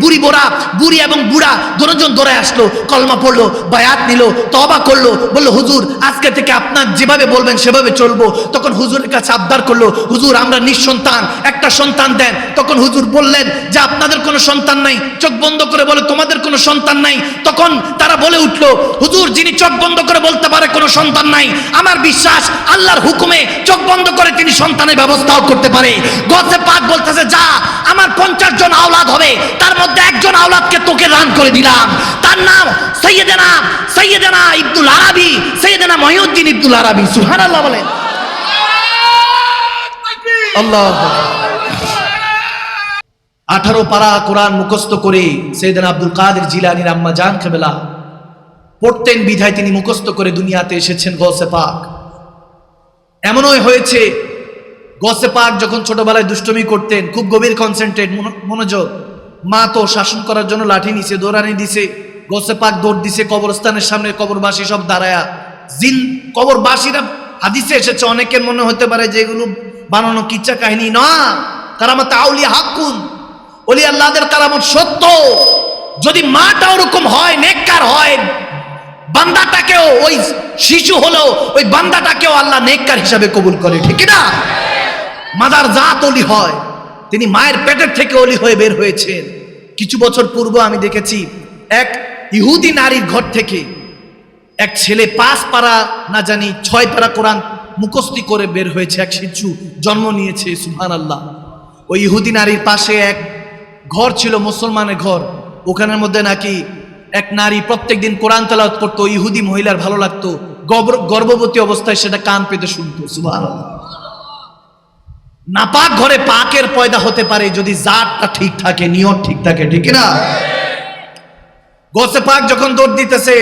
বুড়ি বোরা, বুড়ি এবং বুড়া দুজন দৌড়ে আসলো, কলমা পড়ল, বায়াত নিল তবা করল, বলল, হুজুর, আজকে থেকে আপনার যেভাবে বলবেন সেভাবে চলবো। তখন হুজুরের কাছে আবদার করল, হুজুর, আমরা নিঃসন্তান, একটা সন্তান দেন। তখন হুজুর বললেন, যে আপনাদের কোনো সন্তান নাই, চোখ বন্ধ করে বলে, তোমাদের কোনো সন্তান নাই। তখন তারা বলে উঠল, হুজুর, যিনি চোখ বন্ধ করে বলতে পারে, কোনো সন্তান নাই। আমার বিশ্বাস, আল্লাহর হুকুমে চোখ বন্ধ করে তিনি সন্তানের ব্যবস্থাও করতে পারে। গছে পাক বলতেছে, যা, আমার পঞ্চাশ জন আওলাদ হবে, তার মধ্যে একজন আওলাদকে তোকে রান করে দিলাম। তার নাম সৈয়দেনা সৈয়দেনা ইবদুল আরবি, সৈয়দেনা মহিউদ্দিন ইবদুল আরবি, সুবহানাল্লাহ বলেন। আল্লাহ আঠারো পারা কোরআন মুখস্থ করে সৈয়দান আব্দুল কাদের জিলানির আম্মা জান খেবেলা পড়তেন বিধায় তিনি মুখস্থ করে দুনিয়াতে এসেছেন গসে পাক। এমনই হয়েছে, গসে পাক যখন ছোটবেলায় দুষ্টমি করতেন, খুব গভীর কনসেন্ট্রেট মনোযোগ। মা তো শাসন করার জন্য লাঠি নিছে, দৌড়ানি দিছে, গসে পাক দৌড় দিছে, কবরস্থানের সামনে কবরবাসী সব দাঁড়ায়া। জিন, কবরবাসীরা হাদিসে এসেছে, অনেকের মনে হতে পারে যে এগুলো বানানো কিচ্ছা কাহিনী না। কারামাতে আউলিয়া হাক্কুন। অলি আল্লাহদের কারামত সত্য। যদি মাটা ওরকম হয়, নেককার হয়, বান্দাটাকেও ওই শিশু হলো ওই বান্দাটাকেও আল্লাহ নেককার হিসাবে কবুল করে, ঠিক না মাদার জাত অলি হয়। তিনি মায়ের পেটের থেকে অলি হয়ে বের হয়েছেন। কিছু বছর পূর্ব আমি দেখেছি এক ইহুদি নারীর ঘর থেকে এক ছেলে পাঁচ পারা, না জানি ছয় পারা কোরআন মুখস্থি করে বের হয়েছে, এক শিশু জন্ম নিয়েছে সুহান আল্লাহ ওই ইহুদি নারীর পাশে এক ঘর ছিল, মুসলমানের ঘর। ওখানের মধ্যে নাকি এক নারী প্রত্যেকদিন কোরআন তালাওয়াত করতো ইহুদি মহিলার ভালো লাগতো গর্ভবতী অবস্থায় সেটা কান পেতে শুনতো সুবহান নাপাক ঘরে পাকের পয়দা হতে পারে, যদি জাতটা ঠিক থাকে, নিয়ত ঠিক থাকে, ঠিক না গোসে পাক যখন দৌড় দিতেছে,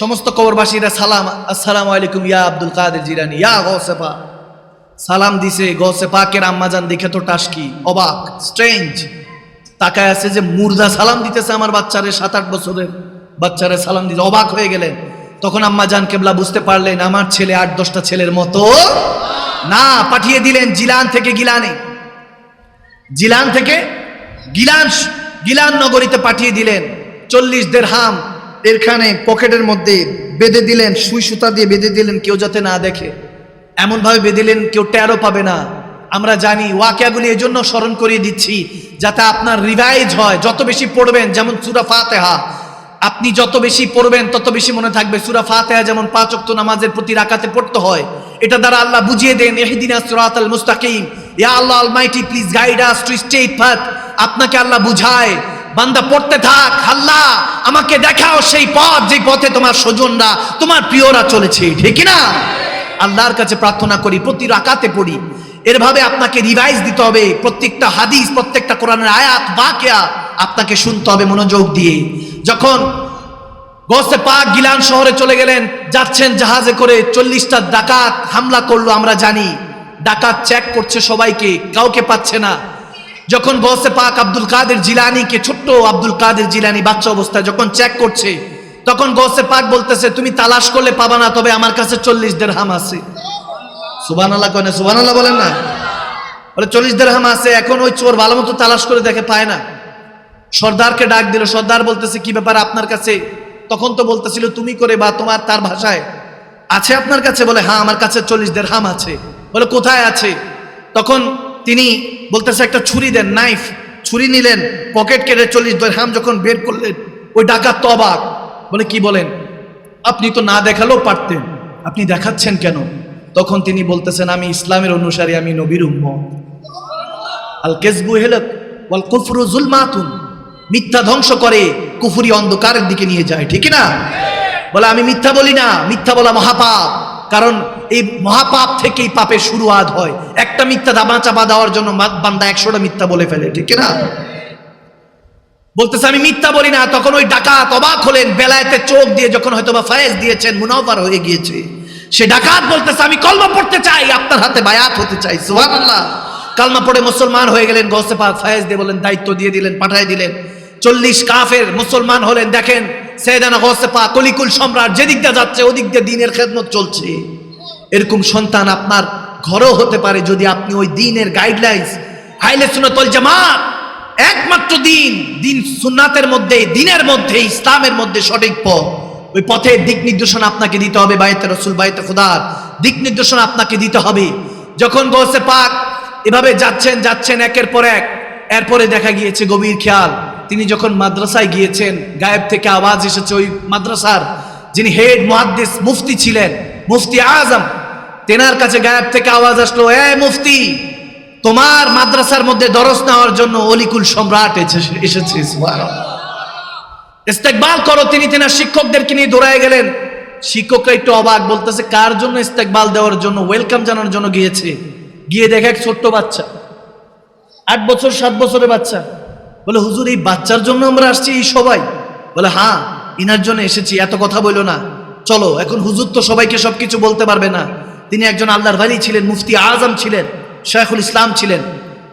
সমস্ত কবরবাসীরা সালাম, আসসালাম আলাইকুম ইয়া আব্দুল কাদের জিরানি ইয়া গোসে পাক। সালাম দিছে, গোসে পাকের আম্মাজান দেখে তো টাসকি অবাক স্ট্রেঞ্জ তাকায় আছে যে মুর্দা সালাম দিতেছে আমার বাচ্চারে সাত আট বছরের বাচ্চারে সালাম দিতে অবাক হয়ে গেলেন। তখন আম্মা জান কেবলা বুঝতে পারলেন, আমার ছেলে আট দশটা ছেলের মতো না, পাঠিয়ে দিলেন জিলান থেকে গিলানে। জিলান থেকে গিলান গিলান নগরীতে পাঠিয়ে দিলেন। চল্লিশ দের হাম এরখানে পকেটের মধ্যে বেঁধে দিলেন, সুই সুতা দিয়ে বেঁধে দিলেন, কেউ যাতে না দেখে। এমন ভাবে বেঁধিলেন কেউ টেরও পাবে না। আমরা জানি, ওয়াকিয়াগুলি এই জন্য স্মরণ করিয়ে দিচ্ছি, যাতে আপনার রিভাইজ হয়, যত বেশি পড়বেন, যেমন সুরা ফাতেহা। আপনি যত বেশি পড়বেন, তত বেশি মনে থাকবে। সুরা ফাতেহা যেমন পাঁচ ওয়াক্ত নামাজের প্রতি রাকাতে পড়তে হয় এটা দ্বারা আল্লাহ বুঝিয়ে দেন, এহদিনা সুরাতাল মুস্তাকিম। ইয়া Allah almighty please guide us to straight path আপনাকে আল্লাহ বুঝায়, বান্দা, পড়তে থাক আল্লাহ আমাকে দেখাও সেই পথ যে পথে তোমার স্বজনরা, তোমার প্রিয়রা চলেছে। ঠিক না? আল্লাহর কাছে প্রার্থনা করি, প্রতি রাকাতে পড়ি। এরভাবে আপনাকে রিভাইজ দিতে হবে, প্রত্যেকটা হাদিস, প্রত্যেকটা কোরআনের আয়াত, বাকিয়া আপনাকে শুনতে হবে মনোযোগ দিয়ে। যখন গসে পাক গিলান শহরে চলে গেলেন, যাচ্ছেন জাহাজে করে চল্লিশটা ডাকাত হামলা করল, আমরা জানি। ডাকাত চেক করছে সবাইকে, কাউকে পাচ্ছে না। যখন গসে পাক আব্দুল কাদের জিলানিকে, ছোট্ট আব্দুল কাদের জিলানি বাচ্চা অবস্থায় যখন চেক করছে, তখন গসে পাক বলতেছে, তুমি তালাশ করলে পাবা না, তবে আমার কাছে চল্লিশ দের হাম আছে। সুবান আল্লাহ কেন সুবান আল্লাহ বলেন না। বলে, চল্লিশ দের হাম আছে, এখন ওই চোর ভালো মতো তালাশ করে দেখে পায় না। সর্দারকে ডাক দিল, সর্দার বলতেছে, কি ব্যাপার আপনার কাছে? তখন তো বলতেছিল, তুমি করে বা তোমার তার ভাষায়। আছে আপনার কাছে? বলে হ্যাঁ আমার কাছে চল্লিশ দের হাম আছে। বলে, কোথায় আছে? তখন তিনি বলতেছে, একটা ছুরি দেন নাইফ ছুরি নিলেন পকেট কেটে চল্লিশ দের হাম যখন বের করলেন, ওই ডাকাত তো অবাক। বলে, কি বলেন? আপনি তো না দেখালেও পারতেন, আপনি দেখাচ্ছেন কেন? তখন তিনি বলতেছেন, আমি ইসলামের অনুসারী, আমি নবীর উম্মত। আল কেসবু হেলক ওয়াল কুফরু জুলমাতুন। মিথ্যা ধ্বংস করে কুফুরি অন্ধকারের দিকে নিয়ে যায়, ঠিক না বলে, আমি মিথ্যা বলি না, মিথ্যা বলা মহাপাপ। কারণ এই মহাপাপ থেকেই পাপের শুরুয়াত হয়। একটা মিথ্যা দাবা চাপা দেওয়ার জন্য বান্দা একশোটা মিথ্যা বলে ফেলে, ঠিক না বলতেছে, আমি মিথ্যা বলি না। তখন ওই ডাকাত অবাক হলেন বেলায়েতে চোখ দিয়ে যখন হয়তো বা ফায়েজ দিয়েছেন মুনাফার হয়ে গিয়েছে। সে ডাকাত বলতেছে, আমি কলমা পড়তে চাই, আপনার হাতে বায়াত হতে চাই, সুবহানাল্লাহ। কালমা পড়ে মুসলমান হয়ে গেলেন গসে ফায়েজ দিয়ে বলেন দায়িত্ব দিয়ে দিলেন পাঠাই দিলেন। চল্লিশ কাফের মুসলমান হলেন, দেখেন সেদানা পাক কলিকুল সম্রাট যেদিক দিয়ে যাচ্ছে, ওদিক দিয়ে দিনের খেদমত চলছে। এরকম সন্তান আপনার ঘরেও হতে পারে যদি আপনি ওই দিনের গাইডলাইন্স হাইলে সুনতল জামাত, একমাত্র দিন দিন সুন্নাতের মধ্যে, দিনের মধ্যে, ইসলামের মধ্যে সঠিক পথ। ওই পথের দিক নির্দেশনা আপনাকে দিতে হবে, বাইতে রসুল, বাইতে খুদার। দিক নির্দেশনা আপনাকে দিতে হবে। যখন গৌসে পাক এভাবে যাচ্ছেন যাচ্ছেন একের পর এক, এরপরে দেখা গিয়েছে গভীর খেয়াল। তিনি যখন মাদ্রাসায় গিয়েছেন, গায়েব থেকে আওয়াজ এসেছে ওই মাদ্রাসার যিনি হেড মুহাদ্দিস মুফতি ছিলেন, মুফতি আজম। তেনার কাছে গায়েব থেকে আওয়াজ আসলো, এ মুফতি, তোমার মাদ্রাসার মধ্যে দরস নেওয়ার জন্য অলিকুল সম্রাট এসেছে। ইস্তেকবাল করো, তিনি তেনার শিক্ষকদেরকে নিয়ে দৌড়ায় গেলেন। শিক্ষকরা একটু অবাক বলতেছে, কার জন্য ইস্তেকবাল দেওয়ার জন্য, ওয়েলকাম জানানোর জন্য গিয়েছে? গিয়ে দেখে এক ছোট্ট বাচ্চা, আট বছর, সাত বছরের বাচ্চা। বলে, হুজুর, এই বাচ্চার জন্য আমরা আসছি, এই সবাই। বলে হ্যাঁ ইনার জন্য এসেছি, এত কথা বলল না। চলো, এখন হুজুর তো সবাইকে সবকিছু বলতে পারবে না। তিনি একজন আল্লাহর ভালি ছিলেন, মুফতি আজম ছিলেন, শেখুল ইসলাম ছিলেন।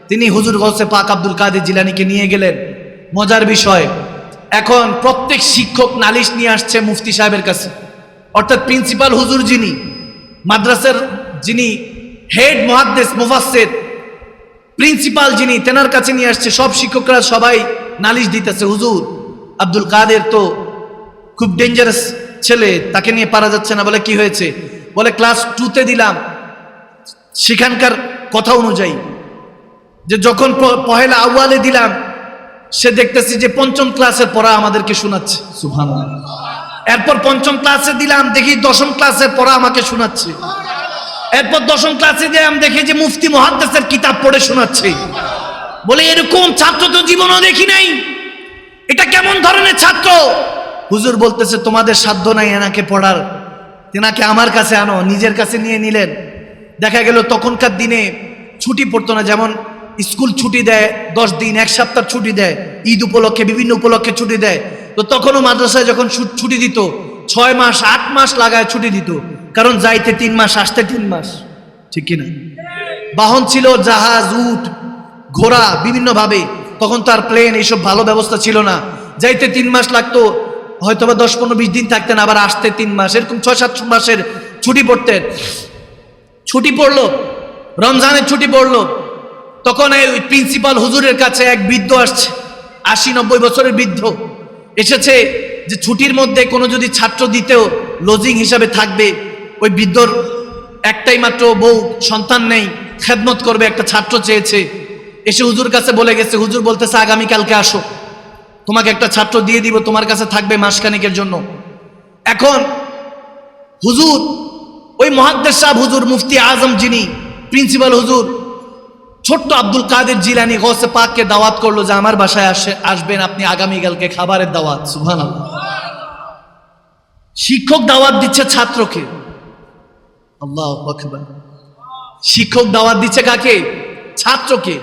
তিনি হুজুর গৌসে পাক আব্দুল কাদের জিলানিকে নিয়ে গেলেন। মজার বিষয়, এখন প্রত্যেক শিক্ষক নালিশ নিয়ে আসছে মুফতি সাহেবের কাছে। অর্থাৎ প্রিন্সিপাল হুজুর যিনি, মাদ্রাসার যিনি হেড মহাদ্দেশ মুফাসের প্রিন্সিপাল যিনি তেনার কাছে নিয়ে আসছে সব শিক্ষকরা সবাই নালিশ দিতেছে হুজুর আব্দুল কাদের তো খুব ডেঞ্জারাস ছেলে তাকে নিয়ে পারা যাচ্ছে না। বলে কি হয়েছে? বলে ক্লাস টুতে দিলাম। সেখানকার কথা অনুযায়ী যে যখন পহেলা আউয়ালে দিলাম সে দেখতেছি যে পঞ্চম ক্লাসের পড়া আমাদেরকে শোনাচ্ছে। সুভান এরপর পঞ্চম ক্লাসে দিলাম দেখি দশম ক্লাসের পড়া আমাকে শোনাচ্ছে। এরপর দশম ক্লাসে যে আমি দেখি যে মুফতি মহাদ্দেসের কিতাব পড়ে শোনাচ্ছে। বলে, এরকম ছাত্র তো জীবনও দেখি নাই। এটা কেমন ধরনের ছাত্র? হুজুর বলতেছে, তোমাদের সাধ্য নাই এনাকে পড়ার। তেনাকে আমার কাছে আনো, নিজের কাছে নিয়ে নিলেন। দেখা গেল তখনকার দিনে ছুটি পড়তো না, যেমন স্কুল ছুটি দেয়, দশ দিন, এক সপ্তাহ ছুটি দেয়, ঈদ উপলক্ষে, বিভিন্ন উপলক্ষে ছুটি দেয়। তো তখনও মাদ্রাসায় যখন ছুটি দিত, ছয় মাস, আট মাস লাগায় ছুটি দিত। কারণ যাইতে তিন মাস, আসতে তিন মাস। ঠিক কিনা? বাহন ছিল জাহাজ, উট, ঘোড়া বিভিন্নভাবে। তখন তার প্লেন এইসব ভালো ব্যবস্থা ছিল না। যাইতে তিন মাস লাগতো হয়তো বা দশ, পনেরো, বিশ দিন থাকতেন, আবার আসতে তিন মাস। এরকম ছয়, সাত মাসের ছুটি পড়তেন। ছুটি পড়ল, রমজানের ছুটি পড়ল। তখন এই প্রিন্সিপাল হুজুরের কাছে এক বৃদ্ধ আসছে, আশি, নব্বই বছরের বৃদ্ধ। এসেছে যে ছুটির মধ্যে কোনো যদি ছাত্র দিতেও লজিং হিসাবে থাকবে ওই বৃদ্ধর একটাই মাত্র বউ, সন্তান নেই, খেদমত করবে, একটা ছাত্র চেয়েছে। এসে হুজুর কাছে বলে গেছে, হুজুর বলতেছে আগামীকালকে আসো। তোমাকে একটা ছাত্র দিয়ে দিব, তোমার কাছে থাকবে মাসখানিকের জন্য। এখন হুজুর, ওই মহাদ্দেশ সাহেব হুজুর, মুফতি আজম যিনি, প্রিন্সিপাল হুজুর, ছোট্ট আব্দুল কাদের জিলানি গসে পাককে দাওয়াত করল যে, আমার বাসায় আসে, আসবেন আপনি আগামীকালকে খাবারের দাওয়াত। সুহান শিক্ষক দাওয়াত দিচ্ছে ছাত্রকে। আল্লাহ শিক্ষক দাওয়াত দিচ্ছে কাকে? ছাত্রকে।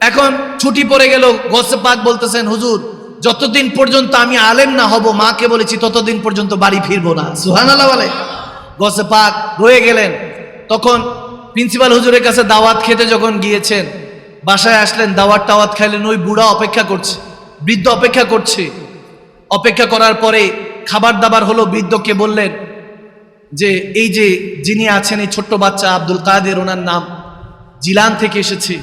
এখন ছুটি পড়ে গেল গসে বলতেছেন, হুজুর, যতদিন পর্যন্ত আমি আলেম না হব, মাকে বলেছি ততদিন পর্যন্ত বাড়ি ফিরবো না। সুহান আল্লাহ বলে। গসে পাক রয়ে গেলেন। তখন প্রিন্সিপাল হুজুরের কাছে দাওয়াত খেতে যখন গিয়েছেন, বাসায় আসলেন, দাওয়াত টাওয়াত খাইলেন, ওই বুড়া অপেক্ষা করছে, বৃদ্ধ অপেক্ষা করছে। অপেক্ষা করার পরে খাবার দাবার হলো, বৃদ্ধকে বললেন যে এই যে যিনি আছেন এই ছোট্ট বাচ্চা আব্দুল কাদের, ওনার নাম জিলান থেকে এসেছে।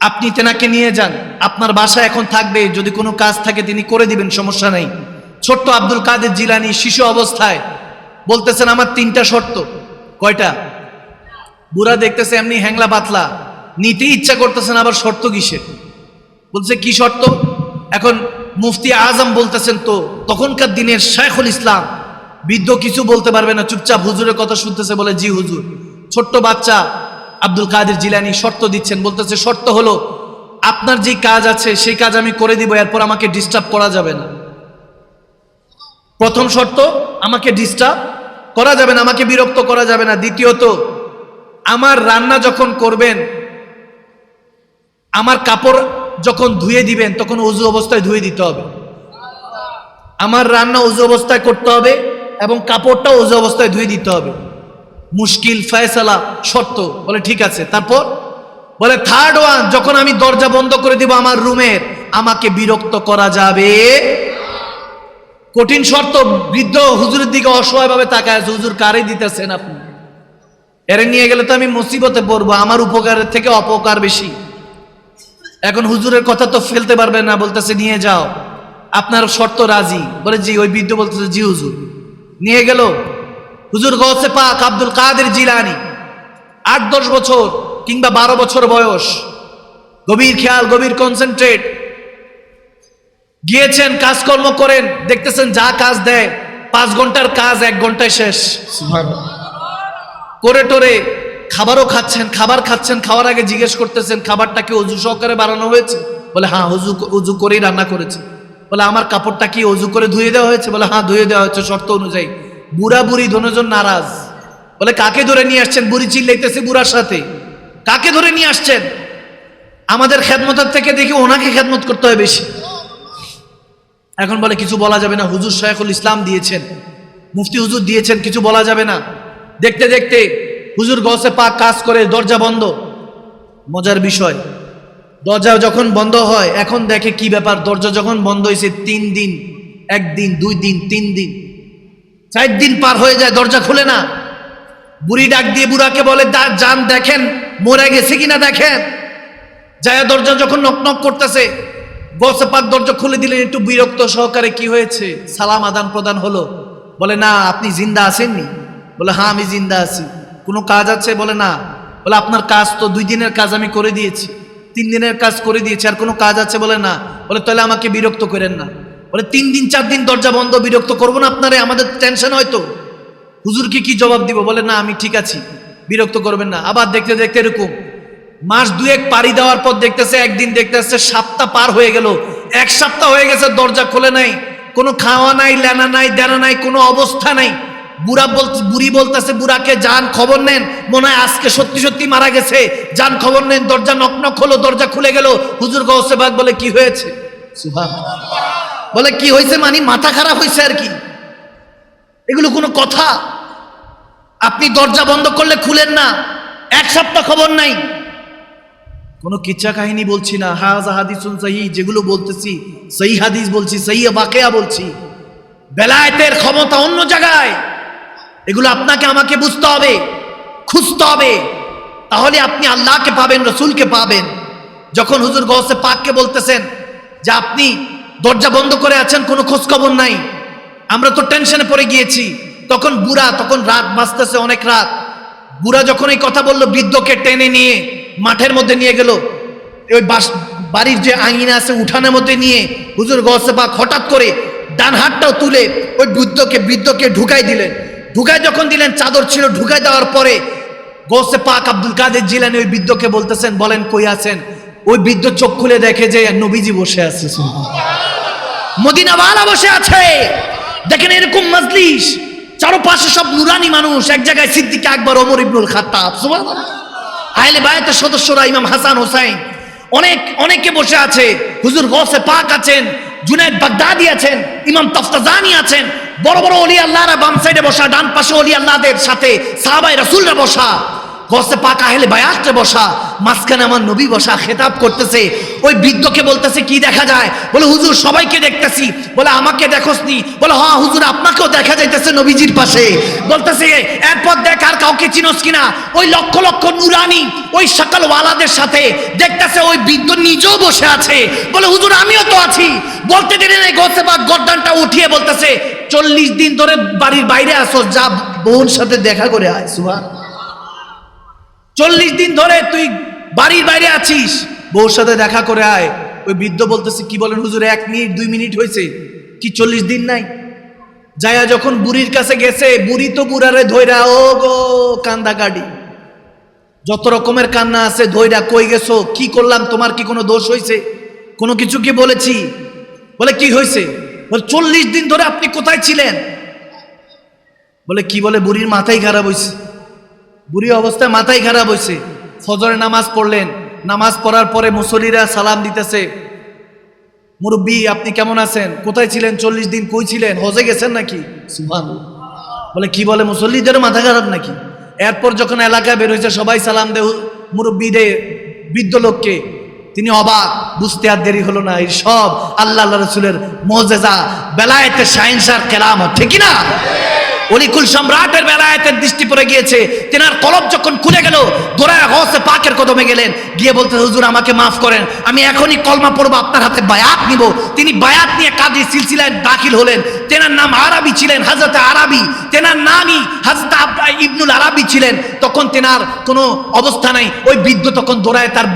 আপনি তেনাকে নিয়ে যান। আপনার বাসা এখন থাকবে, যদি কোনো কাজ থাকে তিনি করে দিবেন, সমস্যা নেই। ছোট্ট আব্দুল কাদের জিলানি শিশু অবস্থায় বলতেছেন, আমার তিনটা শর্ত। কয়টা? বুড়া দেখতেছে এমনি হ্যাংলা পাতলা নিতে ইচ্ছা করতেছেন আবার শর্ত কিসের? বলছে, কি শর্ত? এখন মুফতি আজম বলতেছেন তো, তখনকার দিনের শেখুল ইসলাম বৃদ্ধ কিছু বলতে পারবে না, চুপচাপ হুজুরের কথা শুনতেছে বলে, জি হুজুর। ছোট্ট বাচ্চা আব্দুল কাদের জিলানি শর্ত দিচ্ছেন, বলতেছে, শর্ত হলো, আপনার যে কাজ আছে, সেই কাজ আমি করে দিব, এরপর আমাকে ডিস্টার্ব করা যাবে না। প্রথম শর্ত, আমাকে ডিস্টার্ব করা যাবে না, আমাকে বিরক্ত করা যাবে না। দ্বিতীয়ত, আমার রান্না যখন করবেন, আমার কাপড় যখন ধুয়ে দিবেন, তখন উজু অবস্থায় ধুয়ে দিতে হবে। আমার রান্না উজু অবস্থায় করতে হবে এবং কাপড়টা উজু অবস্থায় ধুয়ে দিতে হবে। মুশকিল ফয়সালা শর্ত বলে ঠিক আছে। তারপর বলে থার্ড ওয়ান যখন আমি দরজা বন্ধ করে দিব আমার রুমের আমাকে বিরক্ত করা যাবে। কঠিন শর্ত বৃদ্ধ হুজুরের দিকে অসহায়ভাবে তাকায় আছে, হুজুর কারে দিতেছেন আপনি? এরে নিয়ে গেলে তো আমি মুসিবতে পড়ব আমার উপকারের থেকে অপকার বেশি। এখন হুজুরের কথা তো ফেলতে পারবে না বলতেছে নিয়ে যাও। আপনার শর্ত রাজি। বলে জি। ওই বৃদ্ধ বলতেছে জি হুজুর। নিয়ে গেল। হুজুর গৌসে পাক আব্দুল কাদের জিলানি। আট দশ বছর কিংবা বারো বছর বয়স। গভীর খেয়াল গভীর কনসেন্ট্রেট গিয়েছেন কাজকর্ম করেন দেখতেছেন যা কাজ দেয় পাঁচ ঘণ্টার কাজ এক ঘন্টায় শেষ। করে টোরে খাবারও খাচ্ছেন খাবার খাচ্ছেন খাওয়ার আগে জিজ্ঞেস করতেছেন খাবারটা কি অজু সহকারে বানানো হয়েছে? বলে হ্যাঁ অজু অজু করেই রান্না করেছে। বলে, আমার কাপড়টা কি অজু করে ধুয়ে দেওয়া হয়েছে? বলে হ্যাঁ ধুয়ে দেওয়া হয়েছে, শর্ত অনুযায়ী। বুড়া বুড়ি দোনোজন নারাজ। বলে, কাকে ধরে নিয়ে আসছেন? বুড়ি চিল্লাইতেছে বুড়ার সাথে। কাকে ধরে নিয়ে আসছেন? আমাদের খেদমতের থেকে দেখি ওনাকে খেদমত করতে হয় বেশি। এখন বলে, কিছু বলা যাবে না। হুজুর শায়খুল ইসলাম দিয়েছেন। মুফতি হুজুর দিয়েছেন, কিছু বলা যাবে না। দেখতে দেখতে হুজুর গসে পাক কাজ করে, দরজা বন্ধ। মজার বিষয় দরজা যখন বন্ধ হয়, এখন দেখে কি ব্যাপার? দরজা যখন বন্ধ হয়েছে, তিন দিন একদিন দুই দিন, তিন দিন, চার দিন পার হয়ে যায়, দরজা খুলে না। বুড়ি ডাক দিয়ে বুড়াকে বলে, "দা- যান, দেখেন, মরে গেছে কিনা দেখেন। যায় দরজা যখন নক নক করতেছে গসে পাক দরজা খুলে দিলেন, একটু বিরক্ত সহকারে কি হয়েছে? সালাম আদান প্রদান হলো। বলে, না, আপনি জিন্দা আছেননি? বলে হ্যাঁ আমি জিন্দা আছি। কোনো কাজ আছে? বলে, না। বলে, আপনার কাজ তো দুই দিনের কাজ আমি করে দিয়েছি। তিন দিনের কাজ করে দিয়েছে, আর কোনো কাজ আছে বলে না। বলে, তাহলে আমাকে বিরক্ত করেন না। বলে, তিন দিন, চার দিন দরজা বন্ধ, বিরক্ত করব না আপনারে, আমাদের টেনশন হয়তো হুজুরকে কি জবাব দিব? বলে, না, আমি ঠিক আছি, বিরক্ত করবেন না। আবার দেখতে দেখতে এরকম, মাস দুয়েক পাড়ি দেওয়ার পর দেখতেছে, একদিন দেখতেছে সপ্তাহ পার হয়ে গেল। এক সপ্তাহ হয়ে গেছে, দরজা খোলে নাই। কোনো খাওয়া নাই, লেনা নাই, দেনা নাই, কোনো অবস্থা নাই। বুড়া বলতে, বুড়ি বলতেছে, বুড়াকে যান, খবর নেন। মনে হয় আজকে সত্যি সত্যি মারা গেছে। যান, খবর নেন। দরজা নক নক হলো, দরজা খুলে গেল। হুজুর গৌসে বাগ বলে, কি হয়েছে? বলে, কি হয়েছে মানে মাথা খারাপ হয়েছে আর কি? এগুলো কোনো কথা? আপনি দরজা বন্ধ করলে খুলেন না। এক সপ্তাহ খবর নাই। কোনো কিচ্ছা কাহিনী বলছি না। হাজা হাদিসুন সহি যেগুলো বলতেছি সেই হাদিস বলছি সেই বাকেয়া বলছি। বেলায়েতের ক্ষমতা অন্য জায়গায়। এগুলো আপনাকে, আমাকে বুঝতে হবে, খুঁজতে হবে। তাহলে আপনি আল্লাহকে পাবেন, রসুলকে পাবেন। যখন হুজুর গৌসে পাককে বলতেছেন যে আপনি দরজা বন্ধ করে আছেন, কোনো খোঁজখবর নাই, আমরা তো টেনশনে পড়ে গিয়েছি। তখন বুড়া, তখন রাত বাঁচতেছে অনেক রাত। বুড়া যখন এই কথা বলল, বৃদ্ধকে টেনে নিয়ে মাঠের মধ্যে নিয়ে গেল। ওই বাস, বাড়ির যে আঙিনা আছে, উঠানের মধ্যে নিয়ে হুজুর গৌসে পাক হঠাৎ করে ডান হাতটাও তুলে ওই বৃদ্ধকে বৃদ্ধকে ঢুকাই দিলেন। ঢুকাই যখন দিলেন, চাদর ছিল ঢুকাই দেওয়ার পরে গৌসে পাক আব্দুল কাদের জিলানি ওই বৃদ্ধকে বলতেছেন, বলেন, কই আছেন? ওই বৃদ্ধ চোখ খুলে দেখে যে নবীজি বসে আছে মদিনাওয়ালা বসে আছে। দেখেন এরকম মজলিস, চারপাশে সব নুরানি মানুষ, এক জায়গায় সিদ্দিক আকবর, ওমর ইবনুল সুবহানাল্লাহ। আহলে বায়াতের সদস্যরা, ইমাম হাসান হোসাইন, অনেক, অনেকে বসে আছে। হুজুর গসে পাক আছেন জুনাইদ বাগদাদি আছেন, ইমাম তফতাজানি আছেন বড় বড় অলি আল্লাহরা বাম সাইডে বসা, ডান পাশে অলি আল্লাহদের সাথে সাহাবাই রাসূলরা বসা গসে পাক আহলে বায়াতে বসা, মাঝখানে আমার নবী বসা, খেতাব করতেছে। ওই বৃদ্ধকে বলতেছে, কি দেখা যায়? বলে, হুজুর, সবাইকে দেখতেছি। বলে, আমাকে দেখোসনি? বলে হ্যাঁ হুজুর, আপনাকেও দেখা যাইতেছে নবীজির পাশে। বলতেছে, এরপর দেখ আর কাউকে চিনোস কিনা। ওই লক্ষ লক্ষ নুরানি, ওই সকাল ওয়ালাদের সাথে দেখতেছে, ওই বৃদ্ধ নিজেও বসে আছে। বলে, হুজুর, আমিও তো আছি। বলতে দিলে নাই গসে পাক গর্দানটা উঠিয়ে বলতেছে চল্লিশ দিন ধরে বাড়ির বাইরে আসো যা বোন সাথে দেখা করে আয় সুহা চল্লিশ দিন ধরে তুই বাড়ির বাইরে আছিস, বউর সাথে দেখা করে আয়। ওই বৃদ্ধ বলতেছে, কি বলেন হুজুর, এক মিনিট, দুই মিনিট হয়েছে। কি চল্লিশ দিন নাই? যায়া যখন বুড়ির কাছে গেছে, বুড়ি তো বুড়ারে ধৈরা ও গো, কান্দা কাটি যত রকমের কান্না আছে ধৈরা কই গেছো? কি করলাম? তোমার কি কোনো দোষ হয়েছে কোনো কিছু কি বলেছি? বলে, কি হয়েছে বলে, চল্লিশ দিন ধরে আপনি কোথায় ছিলেন? বলে, কি বলে, বুড়ির মাথাই খারাপ হয়েছে বুড়ি অবস্থায় মাথাই খারাপ হয়েছে ফজরে নামাজ পড়লেন। নামাজ পড়ার পরে মুসলিরা সালাম দিতেছে। মুরব্বী, আপনি কেমন আছেন? কোথায় ছিলেন? চল্লিশ দিন কই ছিলেন? হজে গেছেন নাকি? বলে, কি বলে মুসল্লিদের মাথা খারাপ নাকি? এরপর যখন এলাকায় বের হয়েছে সবাই সালাম দে মুরব্বী দে বৃদ্ধ লোককে। তিনি অবাক, বুঝতে আর দেরি হলো না, এই সব আল্লাহ রসুলের মজেজা, বেলায়েতে সাইন্সার কেলাম ঠিক না অলিকুল সম্রাটের বেলায়েতের দৃষ্টি পড়ে গিয়েছে। তেনার কলব যখন খুলে গেল দোরায় গসে পাকের কদমে গেলেন। গিয়ে বলতে, হুজুর, আমাকে মাফ করেন, আমি এখনই কলমা পড়ব, আপনার হাতে বায়াত নিব। তিনি বায়াত নিয়ে কাজী সিলসিলায় দাখিল হলেন। তেনার নাম আরাবি ছিলেন, হাজরত আরাবি। তেনার নামই হাজরত ইবনুল আরাবি ছিলেন। তখন তেনার কোনো অবস্থা নাই। ওই বৃদ্ধ তখন দৌড়ায় তার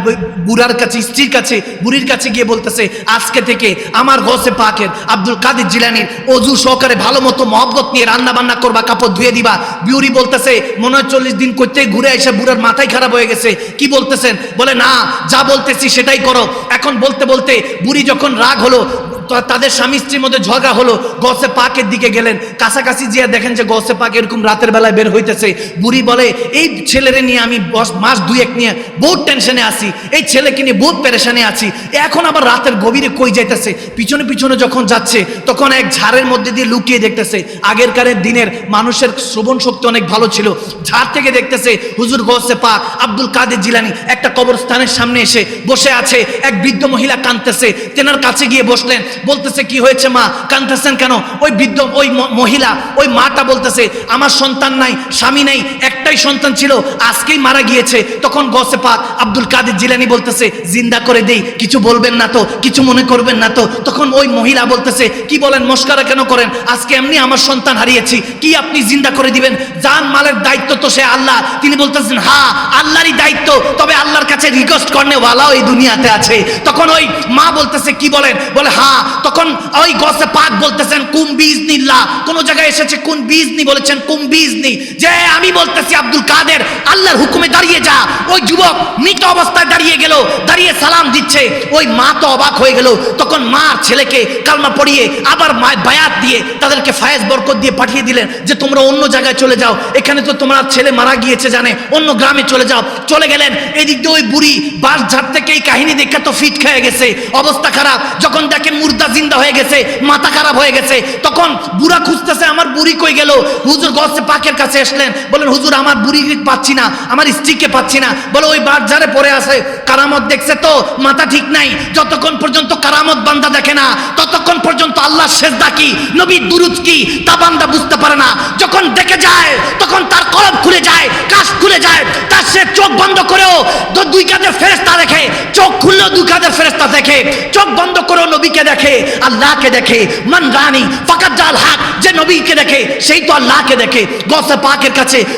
বুড়ার কাছে, স্ত্রীর কাছে, বুড়ির কাছে গিয়ে বলতেছে, আজকে থেকে আমার গসে পাকের আব্দুল কাদের জিলানির অজু সহকারে ভালো মতো মহব্বত নিয়ে রান্না বান্না করবা, কাপড় ধুয়ে দিবা। বিউরি বলতেছে, মনে হয় চল্লিশ দিন করতে ঘুরে এসে বুড়ার মাথায় খারাপ হয়ে গেছে। কি বলতেছেন? বলে, না, যা বলতেছি সেটাই করো। এখন বলতে বলতে বুড়ি যখন রাগ হলো তাদের স্বামী স্ত্রীর মধ্যে ঝগড়া হলো। গসে পাকের দিকে গেলেন। কাছাকাছি যে দেখেন যে গসে পাক এরকম রাতের বেলায় বের হইতেছে। বুড়ি বলে, এই ছেলেরে নিয়ে আমি মাস দুই এক নিয়ে বহুত টেনশনে আছি। এই ছেলেকে নিয়ে বহুত পেরেশানে আছি। এখন আবার রাতের গভীরে কই যাইতেছে? পিছনে পিছনে যখন যাচ্ছে, তখন এক ঝাড়ের মধ্যে দিয়ে লুকিয়ে দেখতেছে আগেরকারের দিনের মানুষের শ্রবণ শক্তি অনেক ভালো ছিল। ঝাড় থেকে দেখতেছে, হুজুর গসে পাক, আব্দুল কাদের জিলানি একটা কবরস্থানের সামনে এসে বসে আছে। এক বৃদ্ধ মহিলা কাঁদতেছে। তেনার কাছে গিয়ে বসলেন বলতেছে, কি হয়েছে মা? কাঁদতেছেন কেন? ওই বৃদ্ধ, ওই মহিলা, ওই মাটা বলতেছে, আমার সন্তান নাই, স্বামী নেই, একটাই সন্তান ছিল, আজকেই মারা গিয়েছে। তখন গসে পাক আব্দুল কাদের জিলানি বলতেছে, জিন্দা করে দেই, কিছু বলবেন না তো, কিছু মনে করবেন না তো। তখন ওই মহিলা বলতেছে, কি বলেন, মস্কারা কেন করেন? আজকে এমনি আমার সন্তান হারিয়েছি, কি আপনি জিন্দা করে দিবেন? জান মালের দায়িত্ব তো সে আল্লাহ। তিনি বলতেছেন হ্যাঁ আল্লাহরই দায়িত্ব, তবে আল্লাহর কাছে রিকোয়েস্ট করনে ওয়ালাও এই দুনিয়াতে আছে। তখন ওই মা বলতেছে, কি বলেন? বলে হ্যাঁ তখন ওই গসে পাক বলতেছেন কুম নিল্লা কোন জায়গায় এসেছে, কোন বীজ নি? বলেছেন কুম বীজ নি? যে আমি বলতেছি, আব্দুল কাদের, আল্লাহর হুকুমে দাঁড়িয়ে যা। ওই যুবক মৃত অবস্থায় দাঁড়িয়ে গেল, দাঁড়িয়ে সালাম দিচ্ছে। ওই মা তো অবাক হয়ে গেল। তখন মা আর ছেলেকে কালমা পড়িয়ে আবার বায়াত দিয়ে তাদেরকে ফায়েজ বরকত দিয়ে পাঠিয়ে দিলেন, যে তোমরা অন্য জায়গায় চলে যাও। এখানে তো তোমার ছেলে মারা গিয়েছে, জানে। অন্য গ্রামে চলে যাও। চলে গেলেন। এদিক দিয়ে ওই বুড়ি বাস ঝাড় থেকে এই কাহিনী দেখে তো ফিট খেয়ে গেছে। অবস্থা খারাপ। যখন দেখেন মুর্দা জিন্দা হয়ে গেছে মাথা খারাপ হয়ে গেছে তখন বুড়া খুঁজতেছে বুড়ি কই গেল? হুজুর গসে পাকের কাছে আসলেন। বলেন, হুজুর, আমার বুড়ি পাচ্ছি না, আমার স্ত্রীকে পাচ্ছি না। বলে, ওই ঝাড়ে পড়ে আছে, কারামত দেখছে তো, মাথা ঠিক নাই। যতক্ষণ পর্যন্ত কারামত বান্দা দেখে না, ততক্ষণ পর্যন্ত আল্লাহ সেজদা কি নবী দুরুদ কি, তা বান্দা বুঝতে পারে না। যখন দেখে যায়, তখন তার কলম খুলে যায়, কাশ খুলে যায়, তার সে চোখ বন্ধ করেও দুই কাঁধের ফেরেস্তা দেখে, চোখ খুললেও দুই কাঁধের ফেরেস্তা দেখে, চোখ বন্ধ করেও নবীকে দেখে, আল্লাহকে দেখে, মান রানী ফাকাত জাল হাক, যে নবীকে দেখে সেই তো আল্লাহকে দেখে গসে পাকের কাছে